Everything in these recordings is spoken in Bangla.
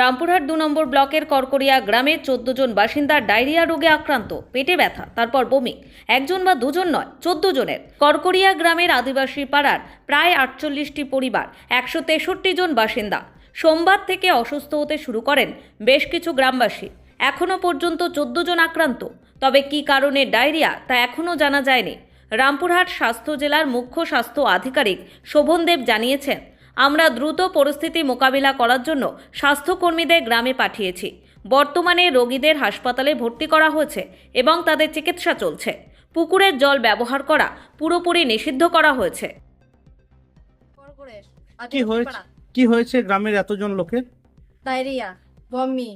রামপুরহাট দু নম্বর ব্লকের করকরিয়া গ্রামের চোদ্দ জন বাসিন্দা ডায়রিয়া রোগে আক্রান্ত, পেটে ব্যথা, তারপর বমি। একজন বা দুজন নয়, চোদ্দ জনের। করকরিয়া গ্রামের আদিবাসী পাড়ার প্রায় আটচল্লিশটি পরিবার, একশো তেষট্টি জন বাসিন্দা। সোমবার থেকে অসুস্থ হতে শুরু করেন বেশ কিছু গ্রামবাসী। এখনও পর্যন্ত চোদ্দ জন আক্রান্ত। তবে কী কারণে ডায়রিয়া, তা এখনও জানা যায়নি। রামপুরহাট স্বাস্থ্য জেলার মুখ্য স্বাস্থ্য আধিকারিক শোভনদেব জানিয়েছেন। আমরা দ্রুত পরিস্থিতি মোকাবিলা করার জন্য স্বাস্থ্যকর্মীদের গ্রামে পাঠিয়েছি। বর্তমানে রোগীদের হাসপাতালে ভর্তি করা হয়েছে এবং তাদের চিকিৎসা চলছে। পুকুরের জল ব্যবহার করা পুরোপুরি নিষিদ্ধ করা হয়েছে। কি হয়েছে? কি হয়েছে গ্রামের এতজন লোকের? ডায়রিয়া বমি।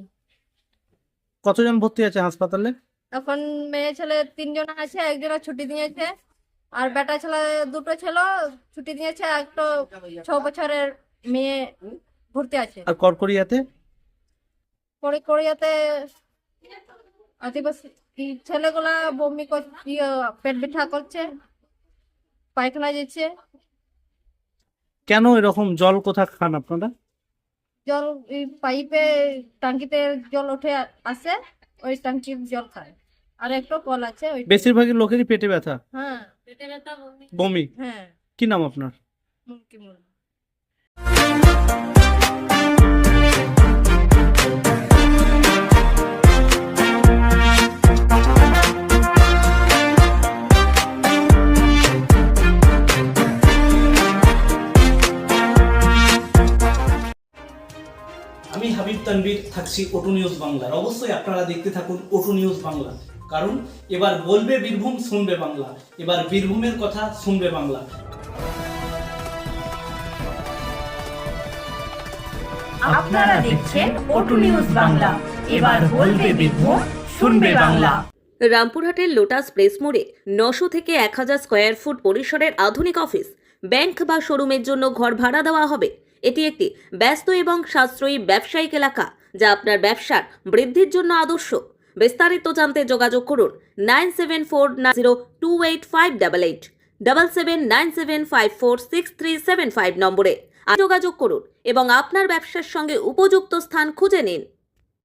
কতজন ভর্তি আছে হাসপাতালে? এখন মেয়ে ছেলে তিনজন আছে একজনের ছুটি দিয়েছে। আর বেটা ছেলে দুটো ছিল ছুটি দিয়েছে একটা ছ বছরের মেয়ে ভর্তি আছে। আর করকরিয়াতে পরে কোরিয়াতে আদিবাসী ছেলেগুলা বমি কর- ইয়ে, পেট ব্যথা করছে পায়খানা যাচ্ছে। কেন এরকম জল কোথা খান আপনারা? জল এই পাইপে টাঙ্কিতে জল উঠে আসে ওই টাঙ্কির জল খায়। আর একটা কল আছে ওই বেশিরভাগই লোকেরই পেটে ব্যথা। হ্যাঁ। বমি। বমি? হ্যাঁ। কি নাম আপনার? আমি হাবিব তানবির থাকছি ওটু নিউজ বাংলার। অবশ্যই আপনারা দেখতে থাকুন ওটু নিউজ বাংলা। কারণ এবার বলবে বীরভূম শুনবে বাংলা। এবার বীরভূমের কথা শুনবে বাংলা। আপনারা দেখছেন ওটু নিউজ বাংলা। এবার বলবে বীরভূম শুনবে বাংলা। রামপুরহাটের লোটাস প্লেস মোড়ে নশো থেকে এক হাজার স্কোয়ার ফুট পরিসরের আধুনিক অফিস ব্যাংক বা শোরুমের জন্য ঘর ভাড়া দেওয়া হবে। এটি একটি ব্যস্ত এবং সাশ্রয়ী ব্যবসায়িক এলাকা যা আপনার ব্যবসার বৃদ্ধির জন্য আদর্শ। বিস্তারিত জানতে যোগাযোগ করুন nine seven four zero two eight five double eight, double seven nine seven five four six three seven five নম্বরে। যোগাযোগ করুন এবং আপনার ব্যবসার সঙ্গে উপযুক্ত স্থান খুঁজে নিন।